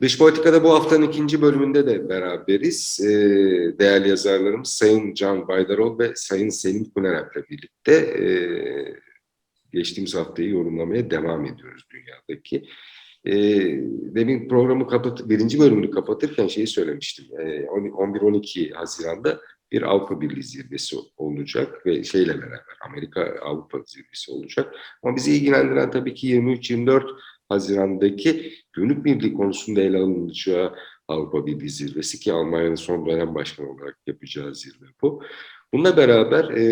Dış Politika'da bu haftanın ikinci bölümünde de beraberiz. Ee, değerli yazarlarımız Sayın Can Baydarol ve Sayın Selim Kunerap'la birlikte e, geçtiğimiz haftayı yorumlamaya devam ediyoruz dünyadaki. E, demin programı kapat, birinci bölümünü kapatırken şeyi söylemiştim. E, 11-12 Haziran'da bir Avrupa Birliği zirvesi olacak ve şeyle beraber Amerika Avrupa zirvesi olacak. Ama bizi ilgilendiren tabii ki 23-24 Haziran'daki gümrük birliği konusunda ele alınacağı Avrupa Birliği zirvesi ki Almanya'nın son dönem başkanı olarak yapacağı zirve bu. Bununla beraber e,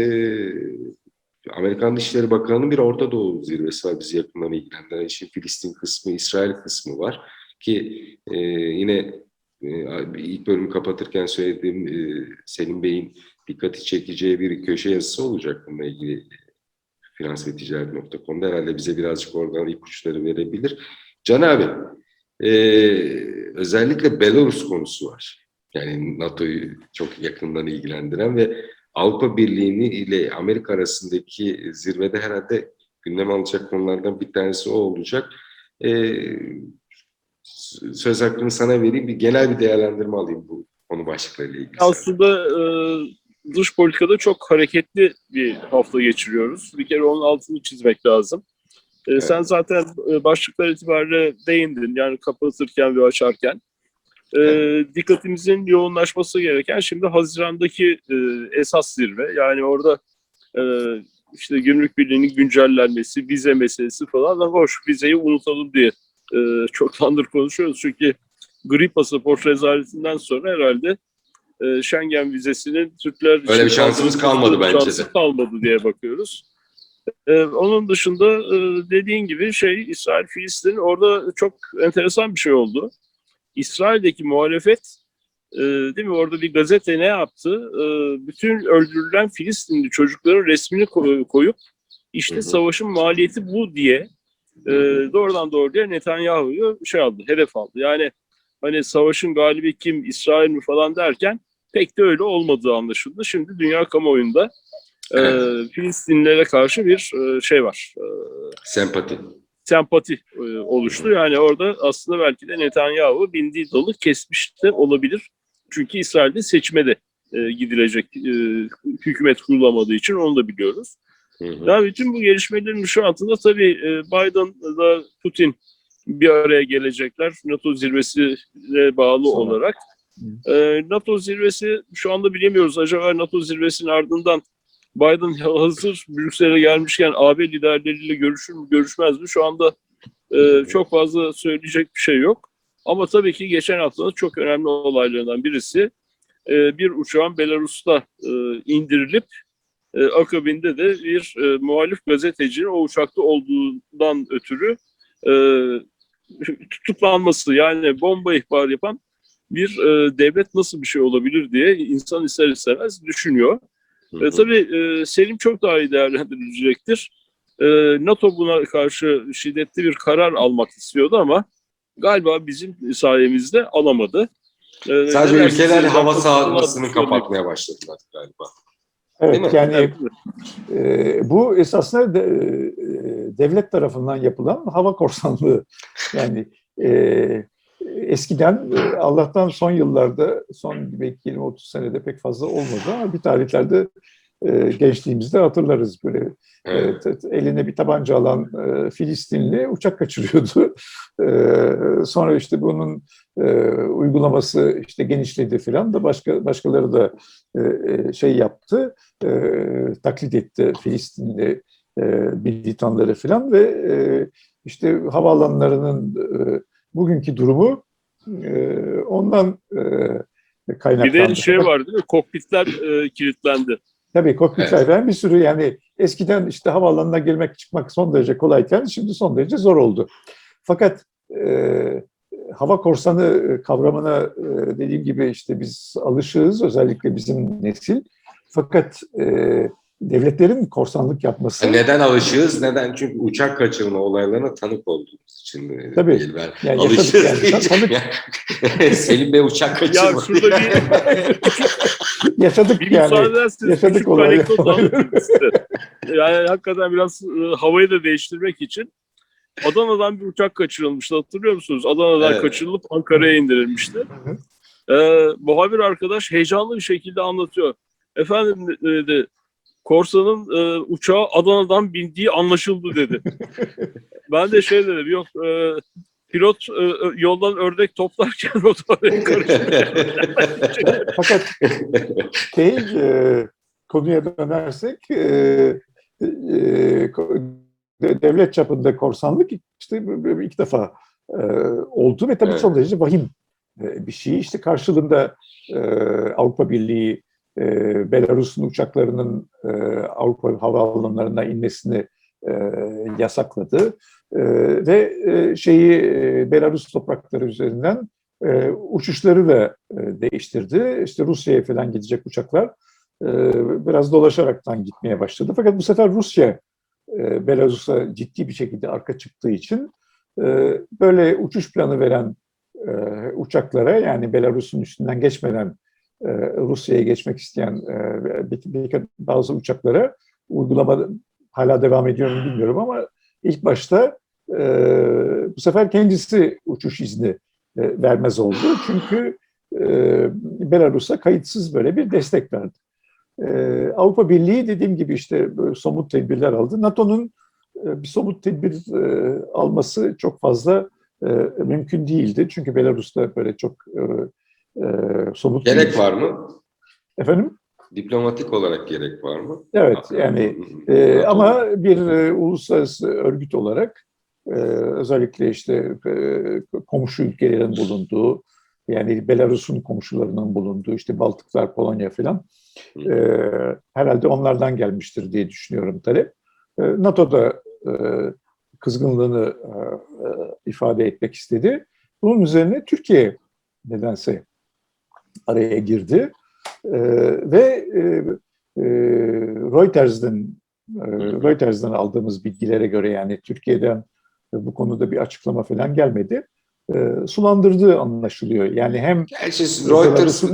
Amerikan Dışişleri Bakanı'nın bir Orta Doğu zirvesi var bizi yakından ilgilendiren. İşin Filistin kısmı, İsrail kısmı var ki e, yine e, ilk bölümü kapatırken söylediğim e, Selim Bey'in dikkati çekeceği bir köşe yazısı olacak bununla ilgili finans ve ticaret.com'da herhalde bize birazcık oradan ipuçları verebilir. Can abi, e, özellikle Belarus konusu var. Yani NATO'yu çok yakından ilgilendiren ve Avrupa Birliği ile Amerika arasındaki zirvede herhalde gündem alacak konulardan bir tanesi o olacak. E, söz hakkını sana vereyim. Bir genel bir değerlendirme alayım bu konu başlıklarıyla ilgili. Aslında e, dış politikada çok hareketli bir hafta geçiriyoruz. Bir kere onun altını çizmek lazım. E, evet. Sen zaten e, başlıklar itibariyle değindin. Yani kapatırken ve açarken. E, evet. Dikkatimizin yoğunlaşması gereken şimdi Haziran'daki e, esas zirve. Yani orada e, işte gümrük birliğinin güncellenmesi, vize meselesi falan da hoş vizeyi unutalım diye e, çoktandır konuşuyoruz. Çünkü gri pasaport rezaletinden sonra herhalde e, Schengen vizesinin Türkler Öyle bir şansımız kalmadı bence şansı de. kalmadı diye bakıyoruz. E, onun dışında e, dediğin gibi şey İsrail Filistin orada çok enteresan bir şey oldu. İsrail'deki muhalefet e, değil mi orada bir gazete ne yaptı? E, bütün öldürülen Filistinli çocukların resmini koyup işte hı hı. savaşın maliyeti bu diye e, doğrudan doğruya Netanyahu'yu şey aldı, hedef aldı. Yani hani savaşın galibi kim, İsrail mi falan derken pek de öyle olmadığı anlaşıldı. Şimdi dünya kamuoyunda e, Filistinlilere karşı bir e, şey var. E, sempati. Sempati e, oluştu. Yani orada aslında belki de Netanyahu bindiği dalı kesmiş de olabilir. Çünkü İsrail'de seçime de e, gidilecek e, hükümet kurulamadığı için onu da biliyoruz. Hı hı. Daha bütün bu gelişmelerin şu altında tabii Biden'la Putin bir araya gelecekler NATO zirvesine bağlı Sonra. olarak. Hı. NATO zirvesi şu anda bilemiyoruz. Acaba NATO zirvesinin ardından Biden hazır Brüksel'e gelmişken AB liderleriyle görüşür mü görüşmez mi? Şu anda e, çok fazla söyleyecek bir şey yok. Ama tabii ki geçen haftanın çok önemli olaylarından birisi e, bir uçağın Belarus'ta e, indirilip e, akabinde de bir e, muhalif gazetecinin o uçakta olduğundan ötürü e, tutuklanması yani bomba ihbar yapan bir e, devlet nasıl bir şey olabilir diye insan ister istemez düşünüyor. Hı hı. E, tabii e, Selim çok daha iyi değerlendirilecektir. E, NATO buna karşı şiddetli bir karar almak istiyordu ama galiba bizim sayemizde alamadı. E, Sadece ülkeler hava sahasını kapatmaya başladılar galiba. Evet yani e, bu esasında de, e, devlet tarafından yapılan hava korsanlığı. Yani e, eskiden e, Allah'tan son yıllarda son belki 20-30 senede pek fazla olmadı ama bir tarihlerde e, gençliğimizde hatırlarız böyle evet. e, eline bir tabanca alan e, Filistinli uçak kaçırıyordu. E, sonra işte bunun e, uygulaması işte genişledi filan da başka başkaları da e, şey yaptı, e, taklit etti Filistinli e, militanları filan ve e, işte havaalanlarının e, bugünkü durumu e, ondan e, kaynaklandı. Bir de şey var değil mi? Kokpitler e, kilitlendi. Tabii kokpitler evet. bir sürü yani eskiden işte havaalanına girmek çıkmak son derece kolayken şimdi son derece zor oldu. Fakat e, hava korsanı kavramına e, dediğim gibi işte biz alışığız özellikle bizim nesil. Fakat e, devletlerin korsanlık yapması... Neden alışığız? Neden? Çünkü uçak kaçırma olaylarına tanık olduğumuz için. Tabii. Değil ben. Yani alışığız yani, tanık... Selim Bey uçak kaçırma. Ya şurada bir... yaşadık bir yani. Yaşadık olayı. yani hakikaten biraz havayı da değiştirmek için Adana'dan bir uçak kaçırılmıştı hatırlıyor musunuz? Adana'dan Evet. kaçırılıp Ankara'ya indirilmişti. Ee, muhabir arkadaş heyecanlı bir şekilde anlatıyor. Efendim dedi, korsanın e, uçağı Adana'dan bindiği anlaşıldı dedi. ben de şey dedim yok e, pilot e, yoldan ördek toplarken o da oraya karıştı. Fakat şey, e, konuya dönersek e, e, devlet çapında korsanlık işte ilk defa e, oldu ve tabii Evet. son derece vahim e, bir şey. İşte karşılığında e, Avrupa Birliği e, Belarus'un uçaklarının e, Avrupa havaalanlarına inmesini e, yasakladı E, ve e, şeyi e, Belarus toprakları üzerinden uçuşları da değiştirdi. İşte Rusya'ya falan gidecek uçaklar biraz dolaşaraktan gitmeye başladı. Fakat bu sefer Rusya Belarus'a ciddi bir şekilde arka çıktığı için böyle uçuş planı veren uçaklara yani Belarus'un üstünden geçmeden e, Rusya'ya geçmek isteyen e, bazı uçaklara uygulama hala devam ediyor mu bilmiyorum ama ilk başta e, bu sefer kendisi uçuş izni vermez oldu. Çünkü Belarus'a kayıtsız böyle bir destek verdi. Avrupa Birliği dediğim gibi işte somut tedbirler aldı. NATO'nun bir somut tedbir alması çok fazla mümkün değildi. Çünkü Belarus'ta böyle çok e, somut... Gerek var mı? Efendim? Diplomatik olarak gerek var mı? Evet yani e, ama bir e, uluslararası örgüt olarak e, özellikle işte e, komşu ülkelerin bulunduğu yani Belarus'un komşularının bulunduğu işte Baltıklar, Polonya falan e, herhalde onlardan gelmiştir diye düşünüyorum talep. E, NATO da e, kızgınlığını e, ifade etmek istedi. Bunun üzerine Türkiye nedense araya girdi e, ve e, e, Reuters'den e, Reuters'den aldığımız bilgilere göre yani Türkiye'den bu konuda bir açıklama falan gelmedi. E, sulandırdığı anlaşılıyor. Yani hem Gerçi Reuters,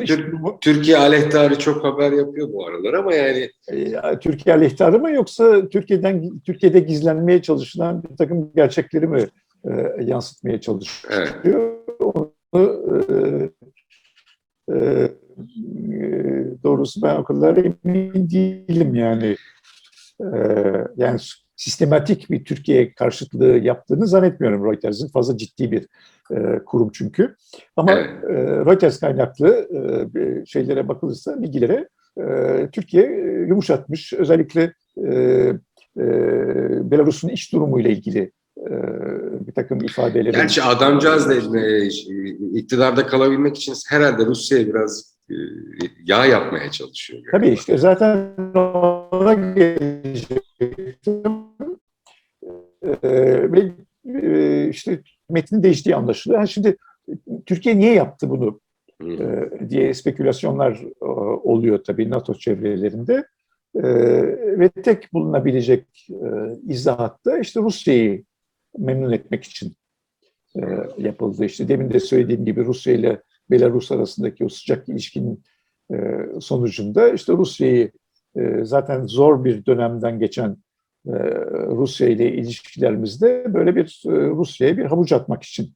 Türkiye aleyhtarı çok haber yapıyor bu aralar ama yani e, Türkiye aleyhtarı mı yoksa Türkiye'den Türkiye'de gizlenmeye çalışılan bir takım gerçekleri mi e, yansıtmaya çalışıyor? evet. Onu e, e, doğrusu ben o kadar emin değilim yani. E, yani sistematik bir Türkiye karşıtlığı yaptığını zannetmiyorum Reuters'ın. Fazla ciddi bir e, kurum çünkü. Ama Evet. e, Reuters kaynaklı e, şeylere bakılırsa, bilgilere e, Türkiye yumuşatmış. Özellikle e, e, Belarus'un iç durumuyla ilgili bir takım ifadeleri. Gerçi adamcağız da iktidarda kalabilmek için herhalde Rusya'ya biraz yağ yapmaya çalışıyor. Tabii işte zaten ona gelecektim. Ve işte metnin değiştiği anlaşılıyor. Ha, şimdi Türkiye niye yaptı bunu diye spekülasyonlar oluyor tabii NATO çevrelerinde. Ve tek bulunabilecek e, izahat da işte Rusya'yı memnun etmek için e, yapıldı. İşte demin de söylediğim gibi Rusya ile Belarus arasındaki o sıcak ilişkinin e, sonucunda işte Rusya'yı e, zaten zor bir dönemden geçen e, Rusya ile ilişkilerimizde böyle bir e, Rusya'ya bir havuç atmak için.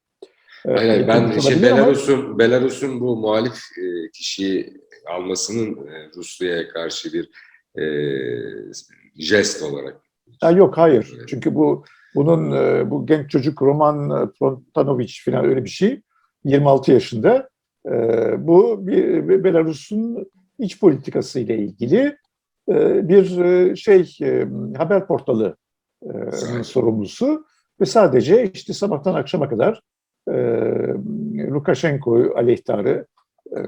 e, Aynen, ben işte olabilir ama- Belarus'un Belarus'un bu muhalif e, kişiyi almasının e, Rusya'ya karşı bir e, jest olarak. Ha, yok hayır. Çünkü bu bunun e, bu genç çocuk Roman Frontanovic falan öyle bir şey. 26 yaşında. E, bu bir bir Belarus'un iç politikası ile ilgili e, bir e, şey e, haber portalı e, sorumlusu ve sadece işte sabahtan akşama kadar e, Lukashenko aleyhtarı e,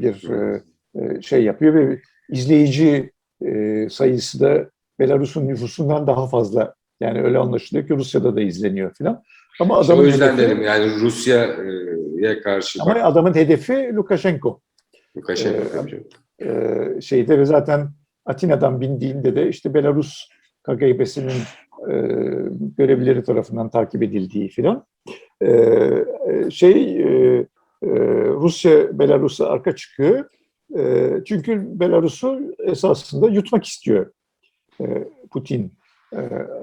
bir e, e, şey yapıyor ve izleyici e, sayısı da Belarus'un nüfusundan daha fazla. Yani öyle anlaşılıyor ki Rusya'da da izleniyor filan. Ama adamın o yüzden hedefi, dedim yani Rusya'ya karşı ama bak, adamın hedefi Lukashenko. Lukashenko Ee. Ee, şeyde ve zaten Atina'dan bindiğinde de işte Belarus KGB'sinin e, görevlileri tarafından takip edildiği filan. Ee, şey e, e, Rusya Belarus'a arka çıkıyor. E, çünkü Belarus'u esasında yutmak istiyor e, Putin. E,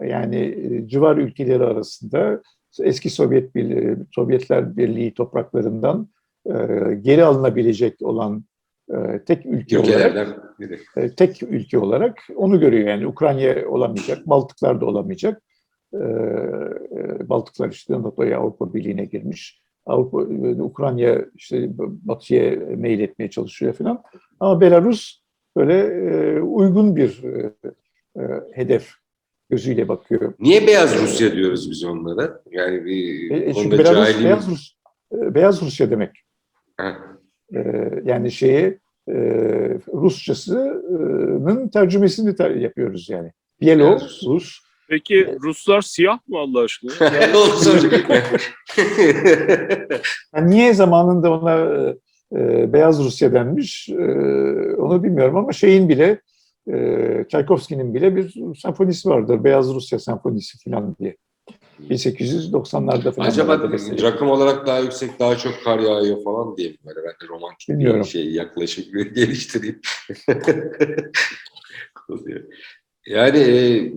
yani e, civar ülkeleri arasında eski Sovyet Birliği, Sovyetler Birliği topraklarından e, geri alınabilecek olan e, tek ülke olarak biri. tek ülke olarak onu görüyor. Yani Ukrayna olamayacak, Baltıklar da olamayacak. E, e, Baltıklar işte NATO'ya, Avrupa Birliği'ne girmiş. Avrupa, Ukrayna işte Batı'ya meyil etmeye çalışıyor falan. Ama Belarus böyle uygun bir hedef gözüyle bakıyor. Niye Beyaz Rusya diyoruz biz onlara? Yani bir E, e, çünkü Belarus, cahilliğimiz- Beyaz, Rus, e, Beyaz Rusya demek. Ha, E, yani şeyi e, Rusçasının tercümesini ter- yapıyoruz yani. Beyaz Rus. Rus, Peki Ruslar siyah mı Allah aşkına? Yani niye zamanında ona e, e, Beyaz Rusya denmiş e, onu bilmiyorum ama şeyin bile e, Tchaikovsky'nin bile bir senfonisi vardır. Beyaz Rusya senfonisi falan diye. 1890'larda falan. Acaba besteli. rakım olarak daha yüksek, daha çok kar yağıyor falan diye mi böyle? Ben de romantik Bilmiyorum. bir şey yaklaşık geliştireyim. yani e,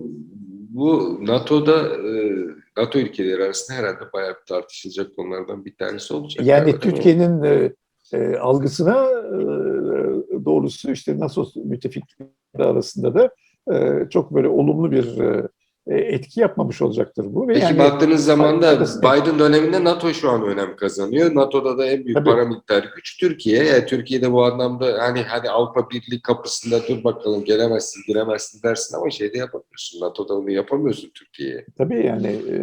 bu NATO'da e, NATO ülkeleri arasında herhalde bayağı bir tartışılacak konulardan bir tanesi olacak. Yani? Türkiye'nin e, e, algısına e, doğrusu işte NATO müttefikleri arasında da e, çok böyle olumlu bir e, etki yapmamış olacaktır bu. Ve Peki yani, baktığınız zaman da Biden döneminde NATO şu an önem kazanıyor. NATO'da da en büyük Tabii. paramiliter güç Türkiye. Yani Türkiye'de bu anlamda hani hadi Avrupa Birliği kapısında dur bakalım gelemezsin giremezsin dersin ama şeyde yapamıyorsun. NATO'da onu yapamıyorsun Türkiye'ye. Tabii yani e,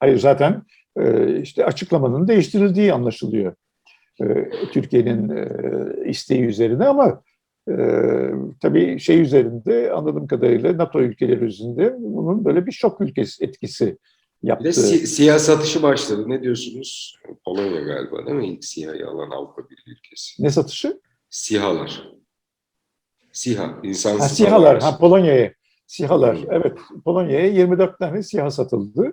hayır zaten e, işte açıklamanın değiştirildiği anlaşılıyor. E, Türkiye'nin e, isteği üzerine ama e, tabii şey üzerinde anladığım kadarıyla NATO ülkeleri üzerinde bunun böyle bir şok ülkesi etkisi Bir yaptı. de si- siyah satışı başladı. Ne diyorsunuz? Polonya galiba değil mi? İlk SİHA'yı alan Avrupa Birliği ülkesi. Ne satışı? SİHA'lar. SİHA, insansız Ha, SİHA'lar, ha Polonya'ya. SİHA'lar, evet. Polonya'ya 24 tane SİHA satıldı.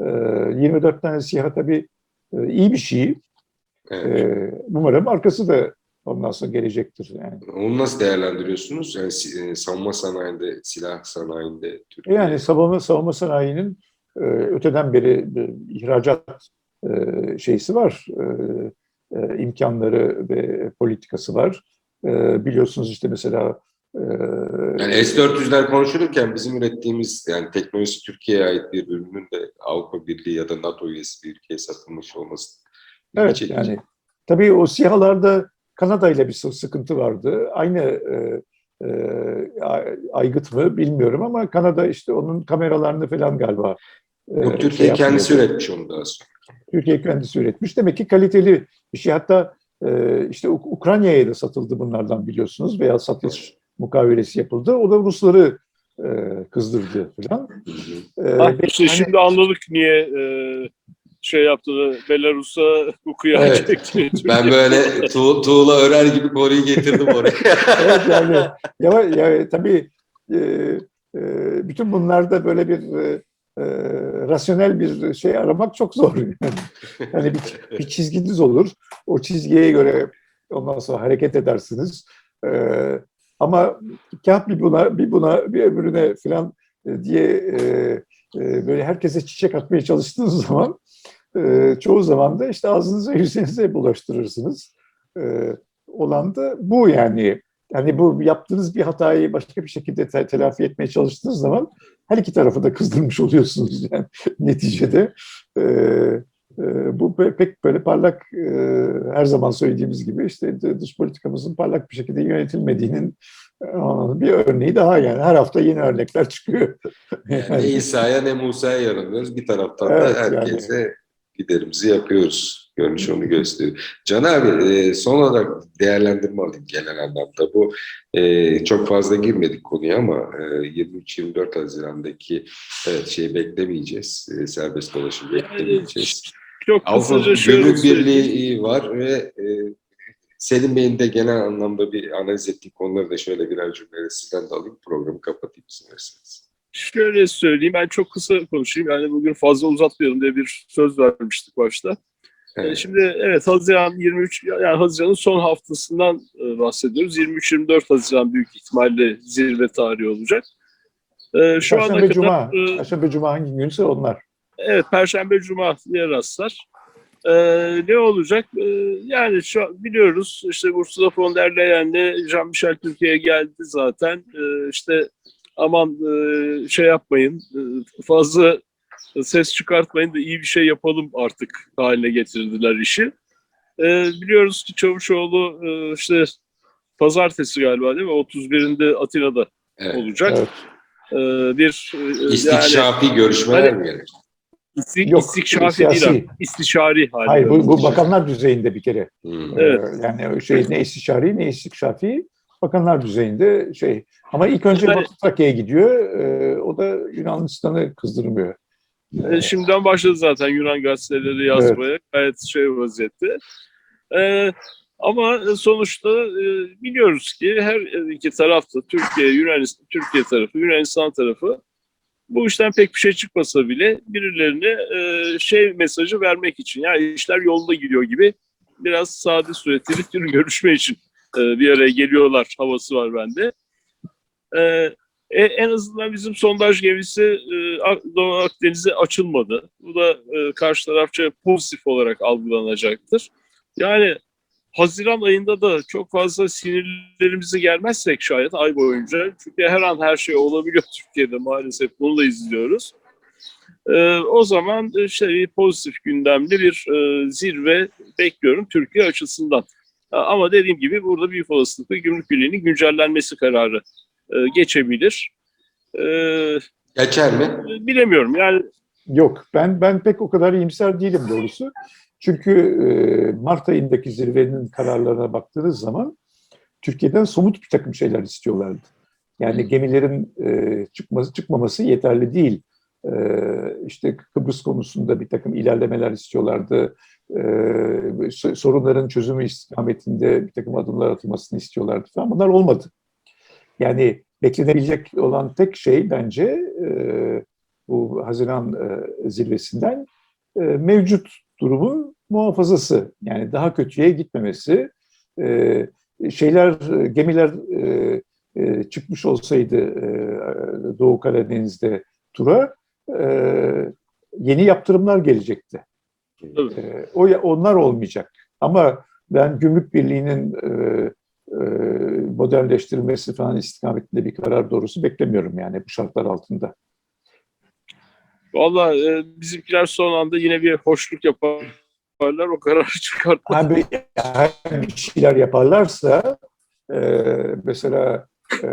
E, 24 tane SİHA tabii e, iyi bir şey. Evet. E, umarım arkası da ondan sonra gelecektir yani. Onu nasıl değerlendiriyorsunuz? Yani e, savunma sanayinde, silah sanayinde Türkiye. Yani savunma, savunma sanayinin e, öteden beri bir ihracat e, şeysi var, e, e, imkanları ve politikası var. E, biliyorsunuz işte mesela e, Yani S-400'ler konuşulurken bizim ürettiğimiz yani teknolojisi Türkiye'ye ait bir ürünün de Avrupa Birliği ya da NATO üyesi bir ülkeye satılmış olması. evet yani tabii o SİHA'larda Kanada ile bir sı- sıkıntı vardı. Aynı e, e, ay- aygıt mı bilmiyorum ama Kanada işte onun kameralarını falan galiba e, Yok, şey Türkiye kendisi yapmıyordu. üretmiş onu daha sonra. Türkiye kendisi üretmiş. Demek ki kaliteli bir şey. Hatta e, işte Uk- Ukrayna'ya da satıldı bunlardan biliyorsunuz veya satış mukavelesi yapıldı. O da Rusları e, kızdırdı falan. Hı. E, Ah, işte hani- şimdi anladık niye e, şey yaptığını, Belarus'a hukuya Evet. çektiğini. Ben böyle tuğ, tuğla örer gibi konuyu getirdim oraya. evet yani ya, ya tabii e, e, bütün bunlarda böyle bir e, e, rasyonel bir şey aramak çok zor. Yani, hani bir, bir çizginiz olur. O çizgiye göre ondan sonra hareket edersiniz. E, ama kah bir buna bir buna bir öbürüne falan e, diye e, e, böyle herkese çiçek atmaya çalıştığınız zaman e, çoğu zaman da işte ağzınıza yüzünüze bulaştırırsınız. E, olan da bu yani. Yani bu yaptığınız bir hatayı başka bir şekilde te- telafi etmeye çalıştığınız zaman her iki tarafı da kızdırmış oluyorsunuz yani neticede. Ee, e, bu pe- pek böyle parlak e, her zaman söylediğimiz gibi işte dış politikamızın parlak bir şekilde yönetilmediğinin e, bir örneği daha yani her hafta yeni örnekler çıkıyor. Yani ne İsa'ya ne Musa'ya yaranıyoruz. Bir taraftan Evet, da yani. Giderimizi yapıyoruz. Görünüş onu gösteriyor. Can abi e, son olarak değerlendirme alayım genel anlamda. Bu e, çok fazla girmedik konuya ama e, 23-24 Haziran'daki evet, şey beklemeyeceğiz. E, serbest dolaşım beklemeyeceğiz. Çok Avrupa kısaca şöyle Gümrük söyleyeyim. Birliği var ve e, Selim Bey'in de genel anlamda bir analiz ettiği konuları da şöyle birer cümleyle sizden de alayım. Programı kapatayım izin verirseniz. Şöyle söyleyeyim, ben çok kısa konuşayım. Yani bugün fazla uzatmayalım diye bir söz vermiştik başta. Ee, Evet. Şimdi evet Haziran 23, yani Haziran'ın son haftasından e, bahsediyoruz. 23-24 Haziran büyük ihtimalle zirve tarihi olacak. E, şu ana Perşembe kadar Cuma. e, Perşembe Cuma hangi günse onlar. Evet, Perşembe Cuma diye rastlar. Ee, ne olacak? Ee, yani şu an biliyoruz işte Ursula von der Leyen'le Jean-Michel Türkiye'ye geldi zaten. Ee, işte aman e, şey yapmayın, e, fazla ses çıkartmayın da iyi bir şey yapalım artık haline getirdiler işi. Ee, biliyoruz ki Çavuşoğlu e, işte pazartesi galiba değil mi? 31'inde Atina'da Evet. olacak. Evet. Ee, bir e, yani İstikşafi görüşmeler Hani- mi gelecek? İsti, Yok, istikşafi siyasi. değil. İstişari hali. Hayır bu, bu bakanlar düzeyinde bir kere. Hmm. Evet. Ee, Yani o şey ne istişari ne istikşafi bakanlar düzeyinde şey. Ama ilk önce Yani- Batı Trakya'ya gidiyor. Ee, o da Yunanistan'ı kızdırmıyor. E, Şimdiden başladı zaten Yunan gazeteleri yazmaya. Gayet şey vaziyette. E, ama sonuçta e, biliyoruz ki her iki tarafta Türkiye, Yunanistan, Türkiye tarafı, Yunanistan tarafı bu işten pek bir şey çıkmasa bile birilerine e, şey mesajı vermek için yani işler yolunda gidiyor gibi biraz sade suretiyle bir görüşme için e, bir araya geliyorlar havası var bende. E, e, en azından bizim sondaj gemisi Doğu Akdeniz'e açılmadı. Bu da karşı tarafça pozitif olarak algılanacaktır. Yani Haziran ayında da çok fazla sinirlerimizi gelmezsek şayet ay boyunca çünkü her an her şey olabiliyor Türkiye'de maalesef bunu da izliyoruz. E, o zaman işte bir pozitif gündemli bir e, zirve bekliyorum Türkiye açısından. Ha, Ama dediğim gibi burada büyük olasılıkla Gümrük Birliği'nin güncellenmesi kararı e, geçebilir. E, Geçer mi? bilemiyorum yani Yok ben ben pek o kadar iyimser değilim doğrusu. Çünkü e, Mart ayındaki zirvenin kararlarına baktığınız zaman Türkiye'den somut bir takım şeyler istiyorlardı. Yani gemilerin e, çıkması çıkmaması yeterli değil. E, işte Kıbrıs konusunda bir takım ilerlemeler istiyorlardı. E, so- sorunların çözümü istikametinde bir takım adımlar atılmasını istiyorlardı falan. Bunlar olmadı. Yani beklenebilecek olan tek şey bence e, bu Haziran e, zirvesinden e, mevcut durumun muhafazası. Yani daha kötüye gitmemesi. Şeyler, gemiler çıkmış olsaydı Doğu Karadeniz'de tura yeni yaptırımlar gelecekti. Tabii. E, o onlar olmayacak. Ama ben Gümrük Birliği'nin e, e, modernleştirilmesi falan istikametinde bir karar doğrusu beklemiyorum yani bu şartlar altında. valla e, bizimkiler son anda yine bir hoşluk yaparlar o kararı çıkartmak. Bir, ha, bir şeyler yaparlarsa e, mesela e,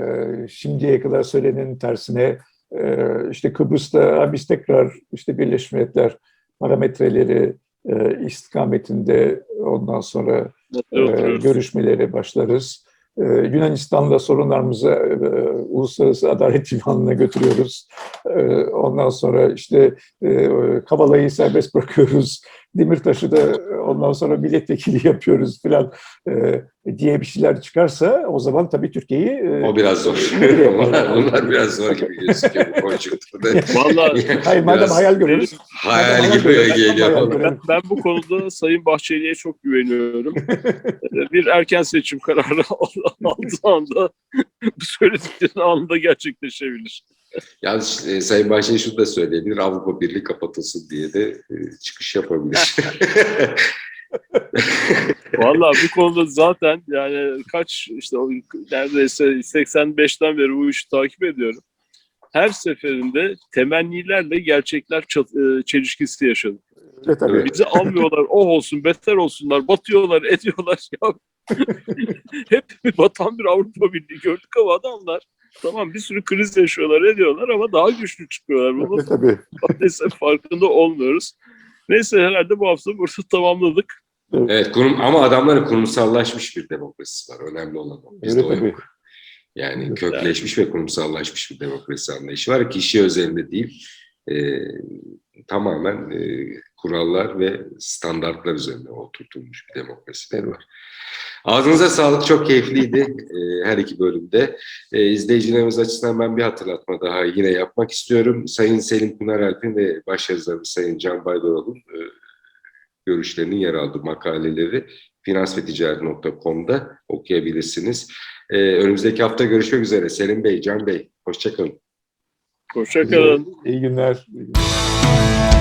şimdiye kadar söylenenin tersine e, işte Kıbrıs'ta biz tekrar işte Birleşmiş Milletler parametreleri e, istikametinde ondan sonra e, görüşmelere başlarız. E, Yunanistan'la sorunlarımızı e, Uluslararası Adalet Divanı'na götürüyoruz. E, ondan sonra işte e, Kavala'yı serbest bırakıyoruz. Demirtaş'ı da ondan sonra milletvekili yapıyoruz falan e, diye bir şeyler çıkarsa o zaman tabii Türkiye'yi e, O biraz zor. onlar, onlar biraz zor gibi gözüküyor bu konjonktürde. Valla Hayır madem hayal görüyoruz. Hayal Madem gibi görüyoruz, geliyor. hayal ben, ben bu konuda Sayın Bahçeli'ye çok güveniyorum. Bir erken seçim kararı aldığı anda bu söylediklerin anında gerçekleşebilir. Yalnız e, Sayın Bahçeli şunu da söyleyebilir. Avrupa Birliği kapatılsın diye de e, çıkış yapabilir. Valla bu konuda zaten yani kaç işte neredeyse 85'ten beri bu işi takip ediyorum. Her seferinde temennilerle gerçekler çat- e, çelişkisi yaşadık. Evet, tabii. Bizi almıyorlar, oh olsun, beter olsunlar, batıyorlar, ediyorlar. Ya. Hep batan bir Avrupa Birliği gördük ama adamlar tamam bir sürü kriz yaşıyorlar, ediyorlar ama daha güçlü çıkıyorlar. Evet, tabii. maalesef farkında olmuyoruz. Neyse herhalde bu hafta burada tamamladık. evet kurum ama adamların kurumsallaşmış bir demokrasisi var. Önemli olan o. Bizde Evet, o tabii. yok. Yani Evet. kökleşmiş ve kurumsallaşmış bir demokrasi anlayışı var. Kişi özelinde değil. e, tamamen e, kurallar ve standartlar üzerine oturtulmuş bir demokrasileri var. Ağzınıza sağlık. Çok keyifliydi e, her iki bölümde. E, izleyicilerimiz açısından ben bir hatırlatma daha yine yapmak istiyorum. Sayın Selim Pınaralp'in ve başyazarımız Sayın Can Baydaroğlu'nun e, görüşlerinin yer aldığı makaleleri finansveticaret.com'da okuyabilirsiniz. E, önümüzdeki hafta görüşmek üzere. Selim Bey, Can Bey, hoşçakalın. Hoşçakalın. İyi günler. İyi günler.